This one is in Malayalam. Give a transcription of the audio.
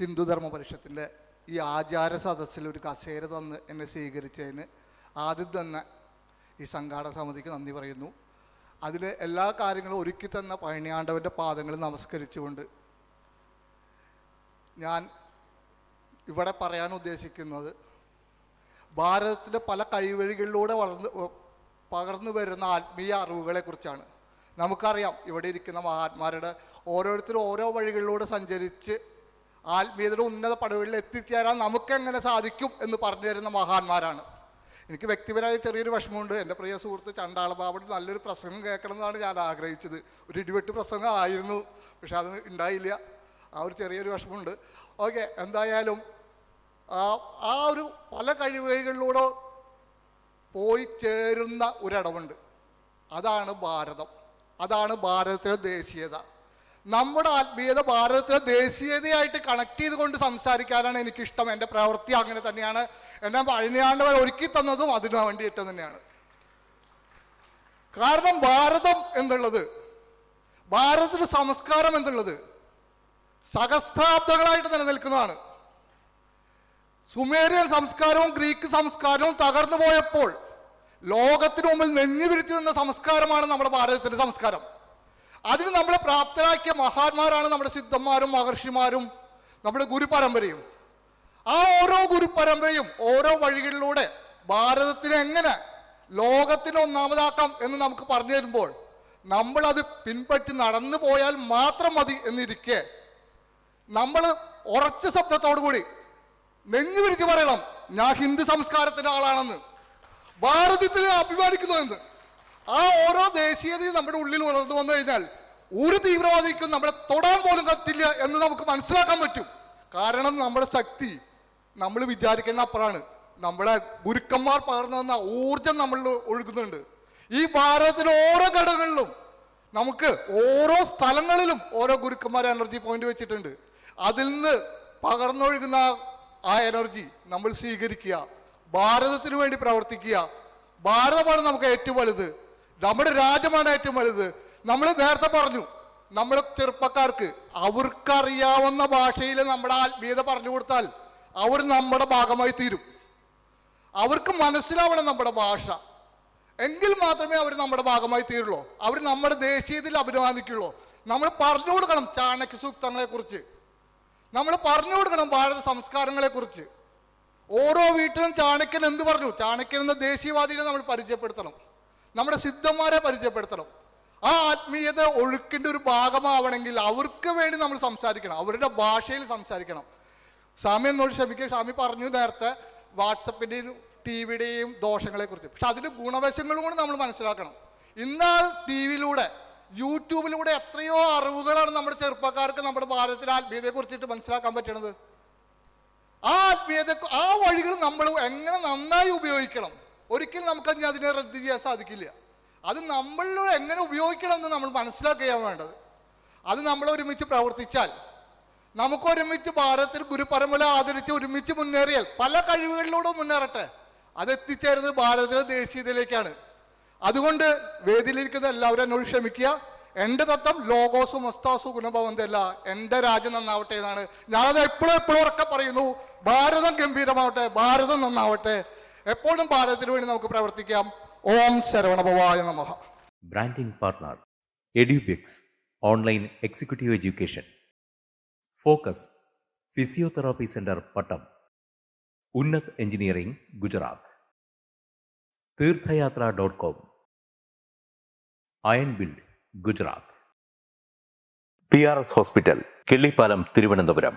ഹിന്ദുധർമ്മ പരിഷത്തിന്റെ ഈ ആചാര സദസ്സിൽ ഒരു കസേര തന്ന് എന്നെ സ്വീകരിച്ചതിന് ആദ്യം തന്നെ ഈ സംഘാടക സമിതിക്ക് നന്ദി പറയുന്നു. അതിൽ എല്ലാ കാര്യങ്ങളും ഒരുക്കി തന്ന പഴനിയാണ്ടവന്റെ പാദങ്ങൾ നമസ്കരിച്ചുകൊണ്ട് ഞാൻ ഇവിടെ പറയാൻ ഉദ്ദേശിക്കുന്നത് ഭാരതത്തിന്റെ പല കഴിവഴികളിലൂടെ വളർന്ന് പകർന്നു വരുന്ന ആത്മീയ അറിവുകളെക്കുറിച്ചാണ്. നമുക്കറിയാം ഇവിടെ ഇരിക്കുന്ന മഹാത്മാരുടെ ഓരോരുത്തരും ഓരോ വഴികളിലൂടെ സഞ്ചരിച്ച് ആത്മീയതയുടെ ഉന്നത പടവുകളിൽ എത്തിച്ചേരാൻ നമുക്കെങ്ങനെ സാധിക്കും എന്ന് പറഞ്ഞു തരുന്ന മഹാന്മാരാണ്. എനിക്ക് വ്യക്തിപരമായി ചെറിയൊരു വിഷമമുണ്ട്. എന്റെ പ്രിയ സുഹൃത്ത് ചണ്ടാള ബാബുടെ നല്ലൊരു പ്രസംഗം കേൾക്കണം എന്നാണ് ഞാൻ ആഗ്രഹിച്ചത്. ഒരു ഇടിവെട്ട് പ്രസംഗം ആയിരുന്നു പക്ഷെ അത് ഉണ്ടായില്ല. ആ ഒരു ചെറിയൊരു വിഷമമുണ്ട്. ഓക്കെ എന്തായാലും ആ ഒരു പല കഴിവുകളിലൂടെ പോയി ചേരുന്ന ഒരിടമുണ്ട് അതാണ് ഭാരതം. അതാണ് ഭാരതത്തിലെ ദേശീയത. നമ്മുടെ ആത്മീയത ഭാരതത്തിലെ ദേശീയതയായിട്ട് കണക്ട് ചെയ്തുകൊണ്ട് സംസാരിക്കാനാണ് എനിക്കിഷ്ടം. എന്റെ പ്രവൃത്തി അങ്ങനെ തന്നെയാണ്. എന്നാൽ പഴനിയാണ്ടവർ ഒരുക്കി തന്നതും അതിനു വേണ്ടിയിട്ട് തന്നെയാണ്. കാരണം ഭാരതം എന്നുള്ളത് ഭാരതത്തിന് സംസ്കാരം എന്നുള്ളത് സഹസ്രാബ്ദങ്ങളായിട്ട് നിലനിൽക്കുന്നതാണ്. സുമേറിയൻ സംസ്കാരവും ഗ്രീക്ക് സംസ്കാരവും തകർന്നു പോയപ്പോൾ ലോകത്തിനു മുമ്പിൽ നെഞ്ഞു വിരിച്ചു നിന്ന സംസ്കാരമാണ് നമ്മുടെ ഭാരതത്തിന്റെ സംസ്കാരം. അതിന് നമ്മളെ പ്രാപ്തരാക്കിയ മഹാന്മാരാണ് നമ്മുടെ സിദ്ധന്മാരും മഹർഷിമാരും നമ്മുടെ ഗുരുപരമ്പരയും. ആ ഓരോ ഗുരുപരമ്പരയും ഓരോ വഴികളിലൂടെ ഭാരതത്തിനെ എങ്ങനെ ലോകത്തിന് ഒന്നാമതാക്കാം എന്ന് നമുക്ക് പറഞ്ഞു തരുമ്പോൾ നമ്മളത് പിൻപറ്റി നടന്നു പോയാൽ മാത്രം മതി എന്നിരിക്കെ നമ്മൾ ഉറച്ച ശബ്ദത്തോടു കൂടി നെഞ്ഞു വിരിച്ച് പറയണം ഞാൻ ഹിന്ദു സംസ്കാരത്തിന്റെ ആളാണെന്ന് ഭാരതത്തിൽ ഞാൻ അഭിമാനിക്കുന്നു എന്ന്. ആ ഓരോ ദേശീയതയും നമ്മുടെ ഉള്ളിൽ വളർന്നു വന്നു കഴിഞ്ഞാൽ ഒരു തീവ്രവാദിക്കും നമ്മളെ തൊടാൻ പോലും കത്തില്ല എന്ന് നമുക്ക് മനസ്സിലാക്കാൻ പറ്റും. കാരണം നമ്മുടെ ശക്തി നമ്മൾ വിചാരിക്കുന്ന അപ്പുറമാണ്. നമ്മളെ ഗുരുക്കന്മാർ പകർന്നു തന്ന ഊർജം നമ്മളിൽ ഒഴുകുന്നുണ്ട്. ഈ ഭാരതത്തിലെ ഓരോ ഘടകങ്ങളിലും നമുക്ക് ഓരോ സ്ഥലങ്ങളിലും ഓരോ ഗുരുക്കന്മാർ എനർജി പോയിന്റ് വെച്ചിട്ടുണ്ട്. അതിൽ നിന്ന് പകർന്നൊഴുകുന്ന ആ എനർജി നമ്മൾ സ്വീകരിക്കുക. ഭാരതത്തിന് വേണ്ടി പ്രവർത്തിക്കുക. ഭാരതമാണ് നമുക്ക് ഏറ്റവും വലുത്. നമ്മുടെ രാജ്യമാണ് ഏറ്റവും വലുത്. നമ്മൾ നേരത്തെ പറഞ്ഞു നമ്മുടെ ചെറുപ്പക്കാർക്ക് അവർക്കറിയാവുന്ന ഭാഷയിൽ നമ്മുടെ ആത്മീയത പറഞ്ഞു കൊടുത്താൽ അവർ നമ്മുടെ ഭാഗമായി തീരും. അവർക്ക് മനസ്സിലാവണം നമ്മുടെ ഭാഷ. എങ്കിൽ മാത്രമേ അവർ നമ്മുടെ ഭാഗമായി തീരുള്ളൂ. അവർ നമ്മുടെ ദേശീയതയിൽ അഭിമാനിക്കുള്ളൂ. നമ്മൾ പറഞ്ഞു കൊടുക്കണം ചാണക്യ സൂക്തങ്ങളെ കുറിച്ച് നമ്മൾ പറഞ്ഞു കൊടുക്കണം ഭാരത സംസ്കാരങ്ങളെ കുറിച്ച് ഓരോ വീട്ടിലും ചാണക്യൻ എന്ത് പറഞ്ഞു? ചാണക്യൻ എന്ന ദേശീയവാദിനെ നമ്മൾ പരിചയപ്പെടുത്തണം. നമ്മുടെ സിദ്ധന്മാരെ പരിചയപ്പെടുത്തണം. ആ ആത്മീയത ഒഴുക്കിന്റെ ഒരു ഭാഗമാവണമെങ്കിൽ അവർക്ക് വേണ്ടി നമ്മൾ സംസാരിക്കണം. അവരുടെ ഭാഷയിൽ സംസാരിക്കണം. സ്വാമി എന്നോട് ക്ഷമിക്കുക. സ്വാമി പറഞ്ഞു നേരത്തെ വാട്സപ്പിന്റെയും ടി വിയുടെയും ദോഷങ്ങളെക്കുറിച്ച്. പക്ഷെ അതിന്റെ ഗുണവശങ്ങളും കൂടി നമ്മൾ മനസ്സിലാക്കണം. ഇന്ന് ടി വിയിലൂടെ യൂട്യൂബിലൂടെ എത്രയോ അറിവുകളാണ് നമ്മുടെ ചെറുപ്പക്കാർക്ക് നമ്മുടെ ഭാരതത്തിലെ ആത്മീയതയെ കുറിച്ചിട്ട് മനസ്സിലാക്കാൻ പറ്റണത്. ആ ആത്മീയത ആ വഴികൾ നമ്മൾ എങ്ങനെ നന്നായി ഉപയോഗിക്കണം? ഒരിക്കലും നമുക്ക് അതിനെ റദ്ദ് ചെയ്യാൻ സാധിക്കില്ല. അത് നമ്മളിലൂടെ എങ്ങനെ ഉപയോഗിക്കണം എന്ന് നമ്മൾ മനസ്സിലാക്കുകയാണ് വേണ്ടത്. അത് നമ്മൾ ഒരുമിച്ച് പ്രവർത്തിച്ചാൽ നമുക്ക് ഒരുമിച്ച് ഭാരതത്തിൽ ഗുരുപരമ്പര ആദരിച്ച് ഒരുമിച്ച് മുന്നേറിയാൽ പല കഴിവുകളിലൂടെ മുന്നേറട്ടെ. അത് എത്തിച്ചേരുന്നത് ഭാരതത്തിലെ ദേശീയതയിലേക്കാണ്. അതുകൊണ്ട് വേദിയിലിരിക്കുന്ന എല്ലാവരും എന്നോട് ക്ഷമിക്കുക. എന്റെ തത്വം ലോകോസു മസ്താസു ഗുണഭവന്തല്ല എന്റെ രാജ്യം നന്നാവട്ടെ എന്നാണ്. ഞാനത് എപ്പോഴും എപ്പോഴും ഉറക്കെ പറയുന്നു. ഭാരതം ഗംഭീരമാവട്ടെ ഭാരതം നന്നാവട്ടെ. എപ്പോഴും ഭാരതത്തിന് വേണ്ടി നമുക്ക് പ്രവർത്തിക്കാം. ഓം ശരവണഭവായ നമ. Branding partner Edubix online executive education focus physiotherapy centre Pattom Unnath engineering Gujarat Theerthayathra dot com iron build Gujarat P R S hospital Killippalam Thiruvananthapuram